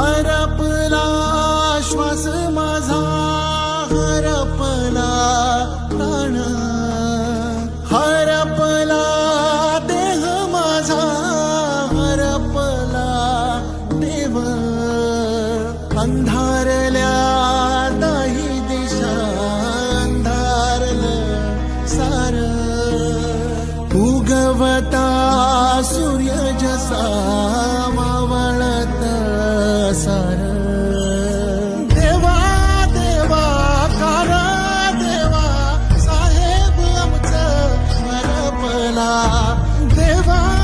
हरपला श्वास माझा हरपला प्राण. हरपला देह माझा हरपला देव. अंधारल्या दाही दिशा अंधारल सार. उगवता सूर्य जसा forever.